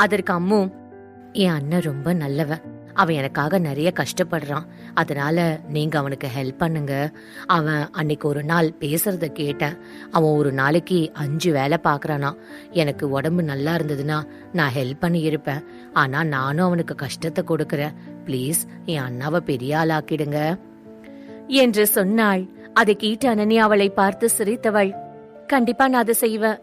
அதற்கு அம்மு என் அண்ணன் ரொம்ப நல்லவன் அவன் எனக்காக நிறைய கஷ்டப்படுறான். அதனால நீங்க அவனுக்கு ஹெல்ப் பண்ணுங்க. அவன் அன்னைக்கு ஒரு நாள் பேசுறத கேட்டேன். அவன் ஒரு நாளைக்கு அஞ்சு வேலை பார்க்கறானா எனக்கு உடம்பு நல்லா இருந்ததுன்னா நான் ஹெல்ப் பண்ணி இருப்பேன். ஆனா நானும் அவனுக்கு கஷ்டத்தை கொடுக்கறேன். ப்ளீஸ் என் அண்ணாவை பெரிய ஆளாக்கிடுங்க. என்று சொன்னாள். அதை கேட்டு அனனி அவளை பார்த்து சிரித்தவள். கண்டிப்பா நான் அதை செய்வேன்.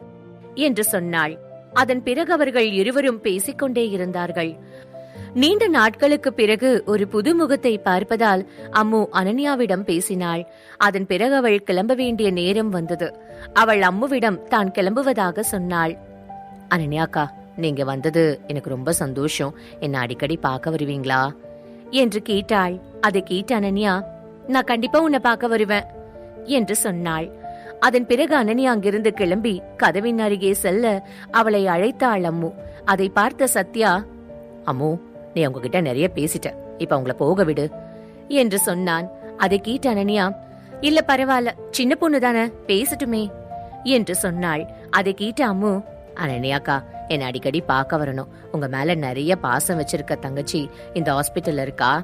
என்று சொன்னாள். அதன் பிறகு அவர்கள் இருவரும் பேசிக்கொண்டே இருந்தார்கள். நீண்ட நாட்களுக்கு பிறகு ஒரு புது முகத்தை பார்ப்பதால் அம்மு அனன்யாவிடம் பேசினாள். அதன் பிறகு அவள் கிளம்ப வேண்டிய நேரம் வந்தது. அவள் அம்முவிடம் தான் கிளம்புவதாக சொன்னாள். அனன்யாக்கா நீங்க வந்தது எனக்கு ரொம்ப சந்தோஷம். என்ன அடிக்கடி பார்க்க வருவீங்களா? என்று கேட்டாள். அதை கேட்ட அனன்யா நான் கண்டிப்பா உன்னை பார்க்க வருவேன் என்று சொன்னாள். அதன் பிறகு அனனி அங்கிருந்து கிளம்பி கதவின் அருகே செல்ல அவளை அழைத்தாள் அம்மு. அதை பார்த்த சத்யா அம்மு நீ அவங்க கிட்ட நிறைய பேசிட்ட. இப்ப அவங்கள போக விடு என்று சொன்னான். அதை கேட்ட அனனியா இல்ல பரவாயில்ல. சின்ன பொண்ணு தானே பேசட்டுமே என்று சொன்னாள். அதை கேட்ட அம்மு அனனியாக்கா என்ன அடிக்கடி பார்க்க வரணும். உங்க மேல நிறைய பாசம் வச்சிருக்க தங்கச்சி இந்த ஹாஸ்பிட்டல்ல இருக்கா?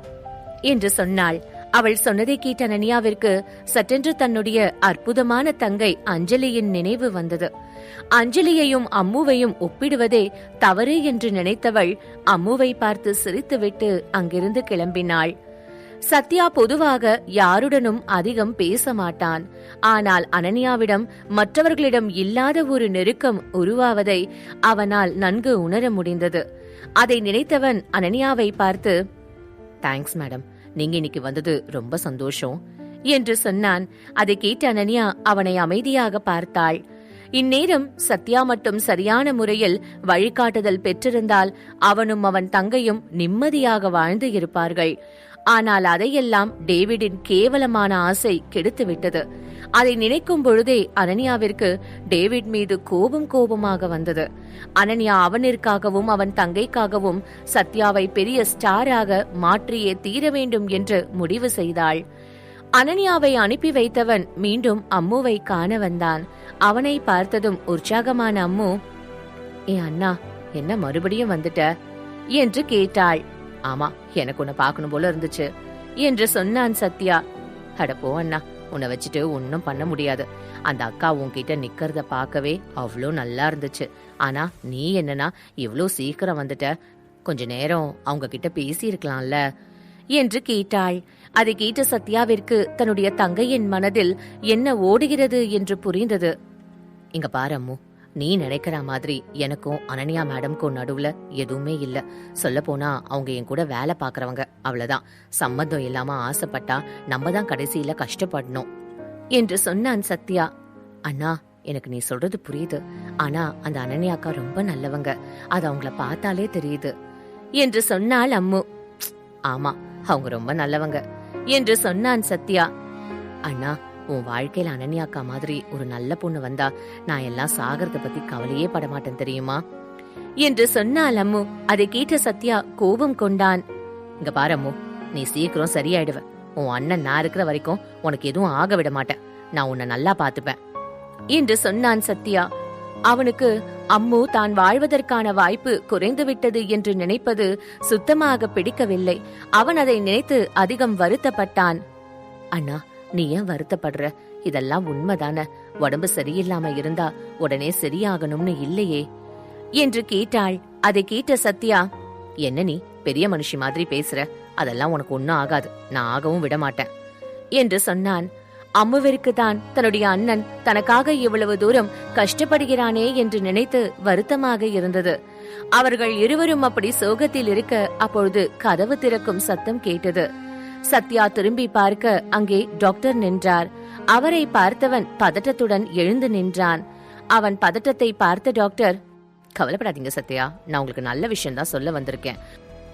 என்று சொன்னாள். அவள் சொன்னதை கேட்ட அனன்யாவிற்கு சட்டென்று தன்னுடைய அற்புதமான தங்கை அஞ்சலியின் நினைவு வந்தது. அஞ்சலியையும் அம்முவையும் ஒப்பிடுவதே தவறு என்று நினைத்தவள் அம்முவை பார்த்து சிரித்துவிட்டு அங்கிருந்து கிளம்பினாள். சத்யா பொதுவாக யாருடனும் அதிகம் பேச மாட்டான். ஆனால் அனன்யாவிடம் மற்றவர்களிடம் இல்லாத ஒரு நெருக்கம் உருவாவதை அவனால் நன்கு உணர முடிந்தது. அதை நினைத்தவன் அனன்யாவை பார்த்து தேங்க்ஸ் மேடம் நீங்க இன்னைக்கு வந்தது ரொம்ப சந்தோஷம் என்று சொன்னான். அதை கேட்ட அனன்யா அவனை அமைதியாக பார்த்தாள். இந்நேரம் சத்யா மட்டும் சரியான முறையில் வழிகாட்டுதல் பெற்றிருந்தால் அவனும் அவன் தங்கையும் நிம்மதியாக வாழ்ந்து இருப்பார்கள். ஆனால் அதையெல்லாம் டேவிடின் கேவலமான ஆசை கெடுத்துவிட்டது. அதை நினைக்கும் பொழுதே அனன்யாவிற்கு டேவிட் மீது கோபம் கோபமாக வந்தது. அனன்யா அவனிற்காகவும் அவன் தங்கைக்காகவும் சத்யாவை பெரிய ஸ்டாராக மாற்றியே தீர வேண்டும் என்று முடிவு செய்தாள். அனன்யாவை அனுப்பி வைத்தவன் மீண்டும் அம்முவை காண வந்தான். அவனை பார்த்ததும் உற்சாகமான அம்மு ஏ அண்ணா என்ன மறுபடியும் வந்துட்ட? என்று கேட்டாள். ஆமா எனக்கு உன்னை பார்க்கணும் போல இருந்துச்சு என்று சொன்னான் சத்யா. அட போ அண்ணா உன்னை வச்சுட்டு ஒன்றும் பண்ண முடியாது. அந்த அக்கா உன்கிட்ட நிக்கிறத பார்க்கவே அவ்வளோ நல்லா இருந்துச்சு. ஆனா நீ என்னன்னா இவ்வளோ சீக்கிரம் வந்துட்ட. கொஞ்ச நேரம் அவங்க கிட்ட பேசியிருக்கலாம்ல? என்று கேட்டாள். அதை கேட்ட சத்யாவிற்கு தன்னுடைய தங்கையின் மனதில் என்ன ஓடுகிறது என்று புரிந்தது. இங்க பாரு அம்மு. நீ நினைக்கிற மாதிரி எனக்கும் அனன்யா மேடம்க்கும் நடுவுல எதுவுமே இல்ல. சொல்ல போனா அவங்க என் கூட வேலை பாக்குறவங்க அவ்வளவுதான். சம்மந்தம் இல்லாம ஆசைப்பட்டா நம்ம தான் கடைசியில கஷ்டப்படணும் என்று சொன்னான் சத்யா. அண்ணா எனக்கு நீ சொல்றது புரியுது. ஆனா அந்த அனன்யாக்கா ரொம்ப நல்லவங்க. அது அவங்கள பார்த்தாலே தெரியுது என்று சொன்னாள் அம்மு. ஆமா அவங்க ரொம்ப நல்லவங்க என்று சொன்னான் சத்யா. அண்ணா உன் வாழ்க்கையில அனன்யா அக்கா மாதிரி ஒரு நல்ல பொண்ணு வந்தா நான் எல்லாம் சாகறத பத்தி கவலையே பட மாட்டேன் தெரியுமா? என்று சொன்னால் அம்மு அதை கேட்ட சத்யா கோபம் கொண்டான். இங்க பாரு அம்மு நீ சீக்கிரம் சரியாயிடுவ. உன் அண்ணன் நான் இருக்கிற வரைக்கும் உனக்கு எதுவும் ஆக விட மாட்டேன். நான் உன்னை நல்லா பாத்துப்பேன் என்று சொன்னான் சத்யா. அவனுக்கு அம்மு தான் வாழ்வதற்கான வாய்ப்பு குறைந்து விட்டது என்று நினைப்பது சுத்தமாக பிடிக்கவில்லை. அவன் அதை நினைத்து அதிகம் வருத்தப்பட்டான். அண்ணா நீ ஏன் வருத்தப்படுற? இதெல்லாம் உண்மைதானே. உடம்பு சரியில்லாம இருந்தா உடனே சரியாகணும்னு இல்லையே. என்று கேட்டாள். அதை கேட்ட சத்யா என்ன நீ பெரிய மனுஷி மாதிரி பேசுற? அதெல்லாம் உனக்கு ஒன்னும் ஆகாது. நான் ஆகவும் விட மாட்டேன். என்று சொன்னான். அம்முவிற்கு தான் தன்னுடைய அண்ணன் தனக்காக இவ்வளவு தூரம் கஷ்டப்படுகிறானே என்று நினைத்து வருத்தமாக இருந்தது. அவர்கள் இருவரும் அப்படி சோகத்தில் இருக்க அப்பொழுது கதவு திறக்கும் சத்தம் கேட்டது. சத்யா திரும்பி பார்க்க அங்கே டாக்டர் நின்றார். அவரை பார்த்தவன் பதட்டத்துடன் எழுந்து நின்றான். அவன் பதட்டத்தை பார்த்த டாக்டர் கவலைப்படாதீங்க சத்யா நான் உங்களுக்கு நல்ல விஷயம் தான் சொல்ல வந்திருக்கேன்.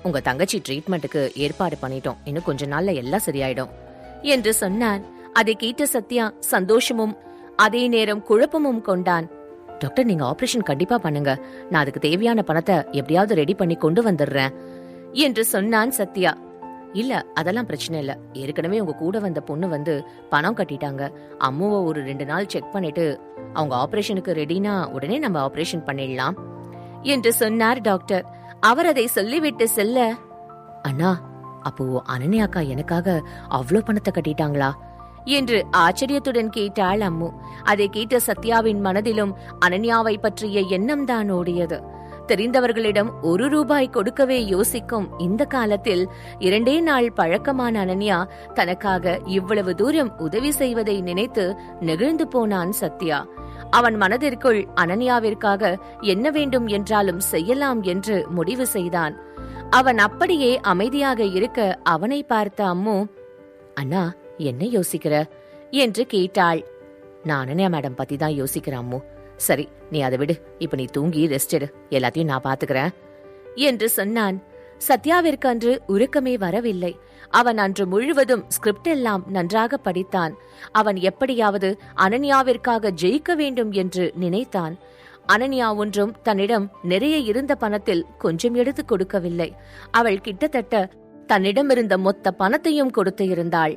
உங்க தங்கச்சி ட்ரீட்மெண்ட்டுக்கு ஏற்பாடு பண்ணிட்டோம். இன்னும் கொஞ்ச நாள்ல எல்லாம் சரியாயிடும். என்று சொன்னான். அதை கேட்ட சத்யா சந்தோஷமும் அதே நேரம் குழப்பமும் கொண்டான். டாக்டர் நீங்க ஆபரேஷன் கண்டிப்பா பண்ணுங்க. நான் அதுக்கு தேவையான பணத்தை எப்படியாவது ரெடி பண்ணி கொண்டு வந்துடுறேன். என்று சொன்னான் சத்யா. இல்ல அதெல்லாம் பிரச்சனை இல்ல. ஏற்கனவே உங்க கூட வந்த பொண்ணு வந்து பணம் கட்டிட்டாங்க. அம்முவை ஒரு ரெண்டு நாள் செக் பண்ணிட்டு அவங்க ஆபரேஷனுக்கு ரெடினா உடனே நம்ம ஆபரேஷன் பண்ணிடலாம் என்று சொன்னார் டாக்டர் அவர் அதை சொல்லிவிட்டு செல்ல அண்ணா அப்போ அனன்யாக்கா எனக்காக அவ்வளோ பணத்தை கட்டிட்டாங்களா? என்று ஆச்சரியத்துடன் கேட்டாள் அம்மு. அதை கேட்ட சத்யாவின் மனதிலும் அனன்யாவை பற்றிய எண்ணம் தான் ஓடியது. தெரிந்தவர்களிடம் ஒரு ரூபாய் கொடுக்கவே யோசிக்கும் இந்த காலத்தில் இரண்டே நாள் பழக்கமான அனன்யா தனக்காக இவ்வளவு தூரம் உதவி செய்வதை நினைத்து நெகிழ்ந்து போனான் சத்யா. அவன் மனதிற்குள் அனன்யாவிற்காக என்ன வேண்டும் என்றாலும் செய்யலாம் என்று முடிவு செய்தான். அவன் அப்படியே அமைதியாக இருக்க அவனை பார்த்த அம்மு அண்ணா என்ன யோசிக்கிற? என்று கேட்டாள். நான் அனன்யா மேடம் பத்தி தான் யோசிக்கிறேன் அம்மு. சரி நீ அதை விடு. இப்ப நீ தூங்கி ரெஸ்ட் எடு. எல்லாத்தையும் நான் பாத்துக்கிறேன். என்று சொன்னான். சத்யாவிற்கு அன்று உருக்கமே வரவில்லை. அவன் அன்று முழுவதும் ஸ்கிரிப்ட் எல்லாம் நன்றாக படித்தான். அவன் எப்படியாவது அனன்யாவிற்காக ஜெயிக்க வேண்டும் என்று நினைத்தான். அனன்யா ஒன்றும் தன்னிடம் நிறைய இருந்த பணத்தில் கொஞ்சம் எடுத்து கொடுக்கவில்லை. அவள் கிட்டத்தட்ட தன்னிடம் இருந்த மொத்த பணத்தையும் கொடுத்து இருந்தாள்.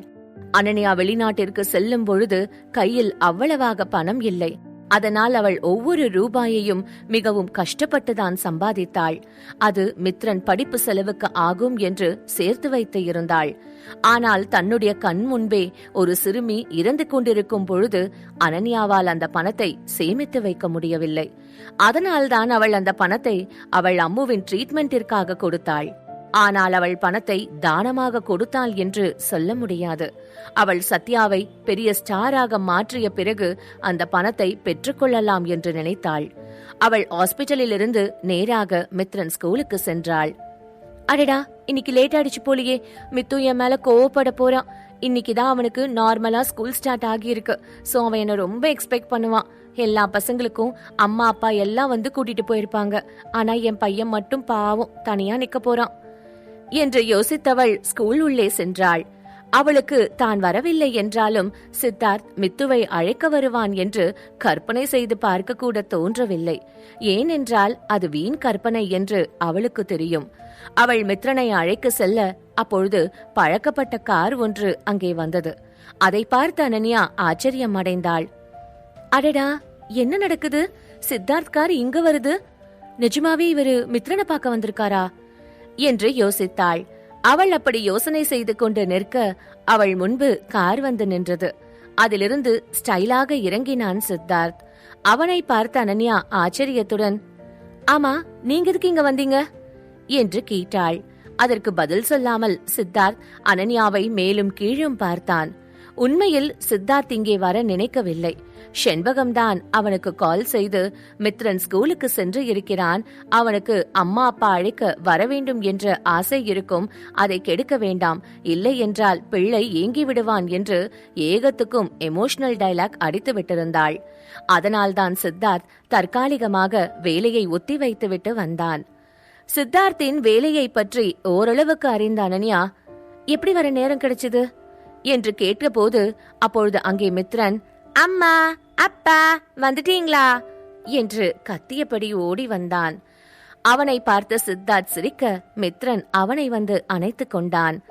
அனன்யா வெளிநாட்டிற்கு செல்லும் பொழுது கையில் அவ்வளவாக பணம் இல்லை. அதனால் அவள் ஒவ்வொரு ரூபாயையும் மிகவும் கஷ்டப்பட்டுதான் சம்பாதித்தாள். அது மித்ரன் படிப்பு செலவுக்கு ஆகும் என்று சேர்த்து வைத்து இருந்தாள். ஆனால் தன்னுடைய கண் முன்பே ஒரு சிறுமி இறந்து கொண்டிருக்கும் பொழுது அனன்யாவால் அந்த பணத்தை சேமித்து வைக்க முடியவில்லை. அதனால்தான் அவள் அந்த பணத்தை அவள் அம்முவின் ட்ரீட்மெண்டிற்காக கொடுத்தாள். ஆனால் அவள் பணத்தை தானமாக கொடுத்தாள் என்று சொல்ல முடியாது. அவள் சத்யாவை பெரிய ஸ்டாராக மாற்றிய பிறகு அந்த பணத்தை பெற்றுக்கொள்ளலாம் என்று நினைத்தாள். அவள் ஹாஸ்பிட்டலிலிருந்து நேராக மித்ரன் ஸ்கூலுக்கு சென்றாள். அடடா இன்னைக்கு லேட் ஆயிடுச்சு போலியே. மித்து என் மேல கோவப்பட போறான். இன்னைக்கு தான் அவனுக்கு நார்மலா ஸ்கூல் ஸ்டார்ட் ஆகியிருக்கு. சோ அவன் என்ன ரொம்ப எக்ஸ்பெக்ட் பண்ணுவான். எல்லா பசங்களுக்கும் அம்மா அப்பா எல்லாம் வந்து கூட்டிட்டு போயிருப்பாங்க. ஆனா என் பையன் மட்டும் பாவம் தனியா நிக்க போறான். என்று யோசித்தவள் ஸ்கூல் உள்ளே சென்றாள். அவளுக்கு தான் வரவில்லை என்றாலும் சித்தார்த் மித்துவை அழைக்க வருவான் என்று கற்பனை செய்து பார்க்க கூட தோன்றவில்லை. ஏனென்றால் அது வீண் கற்பனை என்று அவளுக்கு தெரியும். அவள் மித்ரனை அழைக்க செல்ல அப்பொழுது பழக்கப்பட்ட கார் ஒன்று அங்கே வந்தது. அதை பார்த்து அனன்யா ஆச்சரியம் அடைந்தாள் அடடா என்ன நடக்குது? சித்தார்த் கார் இங்க வருது? நிஜமாவே இவரு மித்ரனை பார்க்க வந்திருக்காரா? என்று யோசித்தாள். அவள் அப்படி யோசனை செய்து கொண்டு நிற்க அவள் முன்பு கார் வந்து நின்றது. அதிலிருந்து ஸ்டைலாக இறங்கினான் சித்தார்த். அவனை பார்த்த அனன்யா ஆச்சரியத்துடன் ஆமா நீங்க எதுக்கு இங்க வந்தீங்க? என்று கேட்டாள். அதற்கு பதில் சொல்லாமல் சித்தார்த் அனன்யாவை மேலும் கீழும் பார்த்தான். உண்மையில் சித்தார்த் இங்கே வர நினைக்கவில்லை. செண்பகம்தான் அவனுக்கு கால் செய்து மித்ரன் ஸ்கூலுக்கு சென்று இருக்கிறான். அவனுக்கு அம்மா அப்பா அழைக்க வர வேண்டும் என்ற ஆசை இருக்கும். அதை கெடுக்க வேண்டாம். இல்லை என்றால் பிள்ளை ஏங்கி விடுவான் என்று ஏகத்துக்கும் எமோஷனல் டைலாக் அடித்து விட்டிருந்தாள். அதனால்தான் சித்தார்த் தற்காலிகமாக வேலையை ஒத்தி வைத்துவிட்டு வந்தான். சித்தார்த்தின் வேலையை பற்றி ஓரளவுக்கு அறிந்த அனன்யா எப்படி வர நேரம் கிடைச்சது? என்று கேட்டபோது அப்பொழுது அங்கே மித்ரன் அம்மா அப்பா வந்துட்டீங்களா? என்று கத்தியபடி ஓடி வந்தான். அவனை பார்த்த சித்தார்த் சிரிக்க மித்ரன் அவனை வந்து அணைத்துக் கொண்டான்.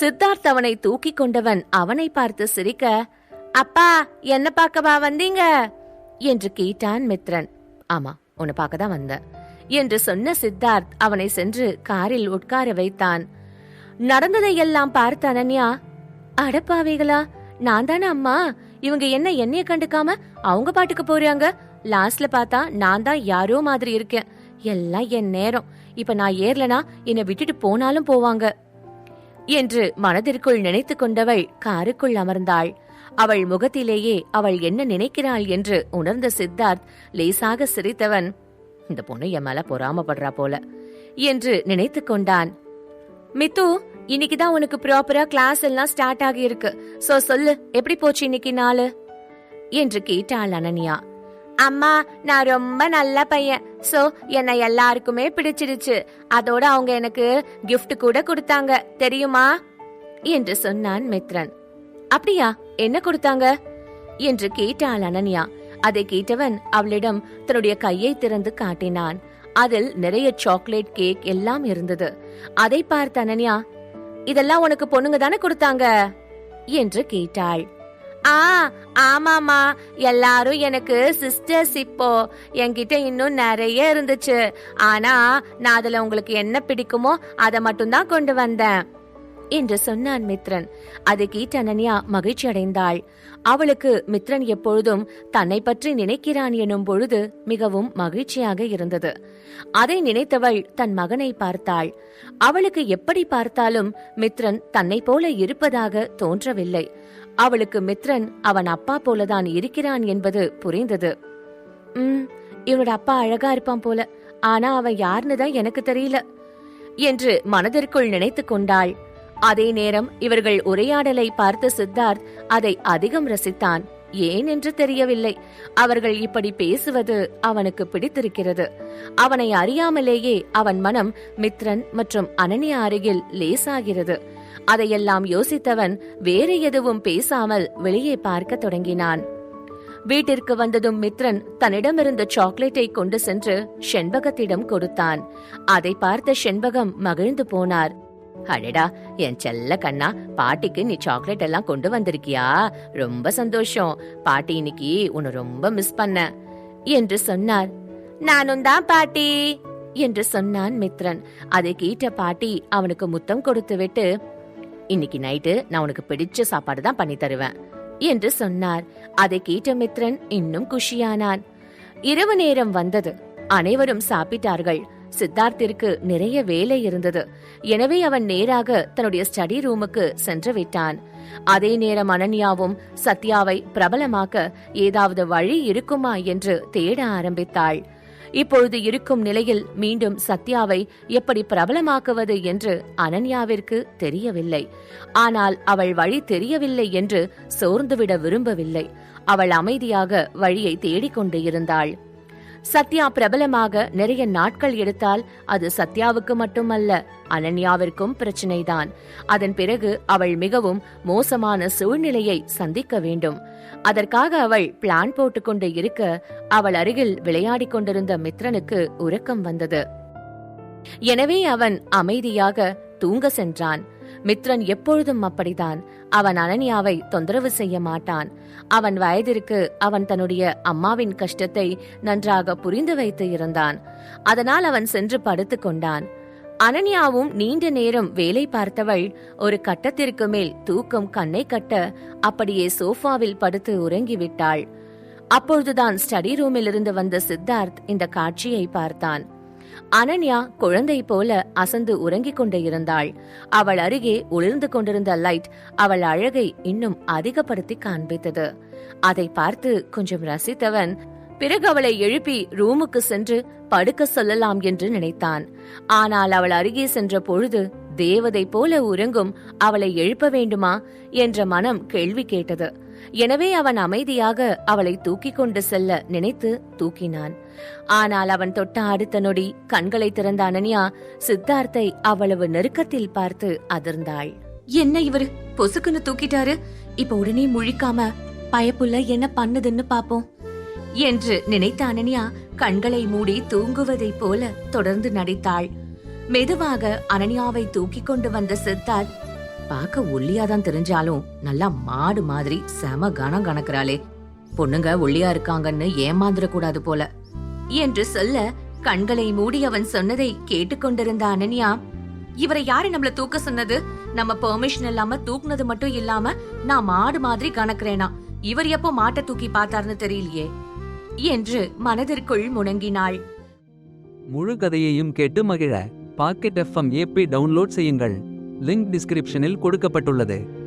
சித்தார்த் அவனை தூக்கிக் கொண்டவன் அவனை பார்த்து சிரிக்க அப்பா என்ன பார்க்கவா வந்தீங்க? என்று கேட்டான் மித்ரன். ஆமா உன்னை பார்க்க தான் வந்த என்று சொன்ன சித்தார்த் அவனை சென்று காரில் உட்கார வைத்தான். நடந்ததை எல்லாம் பார்த்த அனன்யா அடப்பாவைகளா நான் தானே அம்மா? இவங்க என்ன என்னைய கண்டுக்காம அவங்க பாட்டுக்கு போறாங்க? லாஸ்ட்ல பார்த்தா நான் தான் யாரோ மாதிரி இருக்கேன். எல்லாம் என் நேரம். இப்ப நான் ஏறலனா என்னை விட்டுட்டு போனாலும் போவாங்க. என்று மனதிற்குள் நினைத்து கொண்டவள் காருக்குள் அமர்ந்தாள். அவள் முகத்திலேயே அவள் என்ன நினைக்கிறாள் என்று உணர்ந்த சித்தார்த் லேசாக சிரித்தவன் இந்த பொண்ணு என் மேல பொறாமப்படுறா போல என்று நினைத்து கொண்டான். மித்து இன்னைக்கு தான் உனக்கு ப்ராப்பரா கிளாஸ் எல்லாம் ஸ்டார்ட் ஆகி இருக்கு சோ சொல்லு எப்படி போச்சு இன்னைக்கு நாள்? என்று கேட்டாள் அனன்யா. அம்மா நான் ரொம்ப நல்ல பையன். சோ என்னை எல்லாருக்குமே பிடிச்சிருச்சு அதோட அவங்க எனக்கு கிஃப்ட் கூட கொடுத்தாங்க. தெரியுமா? என்று சொன்னான் மித்ரன். அப்படியா? என்ன கொடுத்தாங்க? என்று கேட்டாள் அனன்யா. அதை கேட்டவன் அவளிடம் தன்னுடைய கையை திறந்து காட்டினான். அதில் நிறைய சாக்லேட் கேக் எல்லாம் இருந்தது. அதை பார்த்த அனன்யா இதெல்லாம் உனக்கு பொண்ணுங்க தானே கொடுத்தாங்க? என்று கேட்டாள். ஆ ஆமாமா எல்லாரும் எனக்கு சிஸ்டர்ஸ் இப்போ. என்கிட்ட இன்னும் நிறைய இருந்துச்சு. ஆனா நான் அதுல உங்களுக்கு என்ன பிடிக்குமோ அதை மட்டும்தான் கொண்டு வந்தேன். என்று சொன்னான் மித்ரன். அதை கேட்ட அனன்யா மகிழ்ச்சி அடைந்தாள். அவளுக்கு மித்ரன் எப்பொழுதும் தன்னை பற்றி நினைக்கிறான் எனும் பொழுது மிகவும் மகிழ்ச்சியாக இருந்தது. அதை நினைத்தவள் தன் மகனை பார்த்தாள். அவளுக்கு எப்படி பார்த்தாலும் மித்ரன் தன்னை போல இருப்பதாக தோன்றவில்லை. அவளுக்கு மித்ரன் அவன் அப்பா போலதான் இருக்கிறான் என்பது புரிந்தது. உம் இவனோட அப்பா அழகா இருப்பான் போல. ஆனா அவன் யாருன்னு தான் எனக்கு தெரியல என்று மனதிற்குள் நினைத்துக் கொண்டாள். அதே நேரம் இவர்கள் உரையாடலை பார்த்த சித்தார்த் அதை அதிகம் ரசித்தான். ஏன் என்று தெரியவில்லை. அவர்கள் இப்படி பேசுவது அவனுக்கு பிடித்திருக்கிறது. அவனை அறியாமலேயே அவன் மனம் மித்ரன் மற்றும் அனன்யா அருகில் லேசாகிறது. அதையெல்லாம் யோசித்தவன் வேறு எதுவும் பேசாமல் வெளியே பார்க்க தொடங்கினான். வீட்டிற்கு வந்ததும் மித்ரன் தன்னிடமிருந்த சாக்லேட்டை கொண்டு சென்று செண்பகத்திடம் கொடுத்தான். அதை பார்த்த செண்பகம் மகிழ்ந்து போனார். அடடா என் செல்ல கண்ணா பாட்டிக்கு நீ சாக்லேட் எல்லாம் கொண்டு வந்திருக்கியா? ரொம்ப சந்தோஷம். பாட்டி இன்னைக்கு உன்னை ரொம்ப மிஸ் பண்ண. என்று சொன்னார். நானும் தான் பாட்டி என்று சொன்னான் மித்ரன். அதை கேட்ட பாட்டி அவனுக்கு முத்தம் கொடுத்து விட்டு இன்னைக்கு நைட்டு நான் உனக்கு பிடிச்ச சாப்பாடு தான் பண்ணி தருவேன் என்று சொன்னார். அதை கேட்ட மித்ரன் இன்னும் குஷியானான். இரவு நேரம் வந்தது. அனைவரும் சாப்பிட்டார்கள். சித்தார்த்திற்கு நிறைய வேலை இருந்தது. எனவே அவன் நேராக தன்னுடைய ஸ்டடி ரூமுக்கு சென்று விட்டான். அதே நேரம் அனன்யாவும் சத்யாவை பிரபலமாக்க ஏதாவது வழி இருக்குமா என்று தேட ஆரம்பித்தாள். இப்பொழுது இருக்கும் நிலையில் மீண்டும் சத்யாவை எப்படி பிரபலமாக்குவது என்று அனன்யாவிற்கு தெரியவில்லை. ஆனால் அவள் வழி தெரியவில்லை என்று சோர்ந்துவிட விரும்பவில்லை. அவள் அமைதியாக வழியை தேடிக்கொண்டு இருந்தாள். சத்யா பிரபலமாக நிறைய நாட்கள் எடுத்தால் அது சத்யாவுக்கு மட்டுமல்ல அனன்யாவிற்கும் பிரச்சனைதான். அதன் பிறகு அவள் மிகவும் மோசமான சூழ்நிலையை சந்திக்க வேண்டும். அதற்காக அவள் பிளான் போட்டுக்கொண்டு இருக்க அவள் அருகில் விளையாடிக் கொண்டிருந்த மித்ரனுக்கு உறக்கம் வந்தது. எனவே அவன் அமைதியாக தூங்க சென்றான். மித்ரன் எப்பொழுதும் அப்படிதான் அவன் அனன்யாவை தொந்தரவு செய்ய மாட்டான். அவன் வயதிற்கு அவன் தன்னுடைய அம்மாவின் கஷ்டத்தை நன்றாக புரிந்து வைத்து இருந்தான். அதனால் அவன் சென்று படுத்துக் கொண்டான். அனன்யாவும் நீண்ட நேரம் வேலை பார்த்தவள் ஒரு கட்டத்திற்கு மேல் தூக்கம் கண்ணை கட்ட அப்படியே சோஃபாவில் படுத்து உறங்கிவிட்டாள். அப்பொழுதுதான் ஸ்டடி ரூமிலிருந்து வந்த சித்தார்த் இந்த காட்சியை பார்த்தான். அனன்யா குழந்தை போல அசந்து உறங்கிக் கொண்டு இருந்தாள். அவள் அருகே ஒளிர்ந்து கொண்டிருந்த லைட் அவள் அழகை இன்னும் அதிகப்படுத்தி காண்பித்தது. அதை பார்த்து கொஞ்சம் ரசித்தவன் பிறகு அவளை எழுப்பி ரூமுக்கு சென்று படுக்க சொல்லலாம் என்று நினைத்தான். ஆனால் அவள் அருகே சென்ற பொழுது தேவதை போல உறங்கும் அவளை எழுப்ப வேண்டுமா? என்ற மனம் கேள்வி கேட்டது. எனவே அவன் அமைதியாக அவளை தூக்கிக் கொண்டு செல்ல நினைத்து தூக்கினான். ஆனால் அவன் தொட்ட அடுத்த நொடி கண்களை திறந்த அனன்யா சித்தார்த்தை அவ்வளவு நெருக்கத்தில் பார்த்து அதிர்ந்தாள். என்ன இவரு? பொசுக்குன்னு தூக்கிட்டாரு. இப்ப உடனே முழிக்காம பயப்புள்ள என்ன பண்ணுதுன்னு பாப்போம். என்று நினைத்த அனன்யா கண்களை மூடி தூங்குவதைப் போல தொடர்ந்து நடித்தாள். மெதுவாக அனன்யாவை தூக்கி கொண்டு வந்த சித்தார்த் பார்க்க ஒல்லியாதான் தெரிஞ்சாலும் நல்லா மாடு மாதிரி செம கணம் கணக்குறாளே. பொண்ணுங்க ஒல்லியா இருக்காங்கன்னு ஏமாந்துடக்கூடாது போல. என்று சொல்ல கண்களை மூடி அவன் சொன்னதை கேட்டுக்கொண்டிருந்த அனன்யா. இவரை யாரு நம்மள தூக்க சொன்னது? நம்ம பெர்மிஷன் இல்லாம தூக்குனது மட்டும் இல்லாம நான் மாடு மாதிரி கணக்குறேனா? இவர் எப்போ மாட்டை தூக்கி பார்த்தாருன்னு தெரியலையே. என்று மனதிற்குள் முணங்கினாள். முழு கதையையும் கேட்டு மகிழ பாக்கெட் எஃப்எம் ஏபி டவுன்லோட் செய்யுங்கள். லிங்க் டிஸ்கிரிப்ஷனில் கொடுக்கப்பட்டுள்ளது.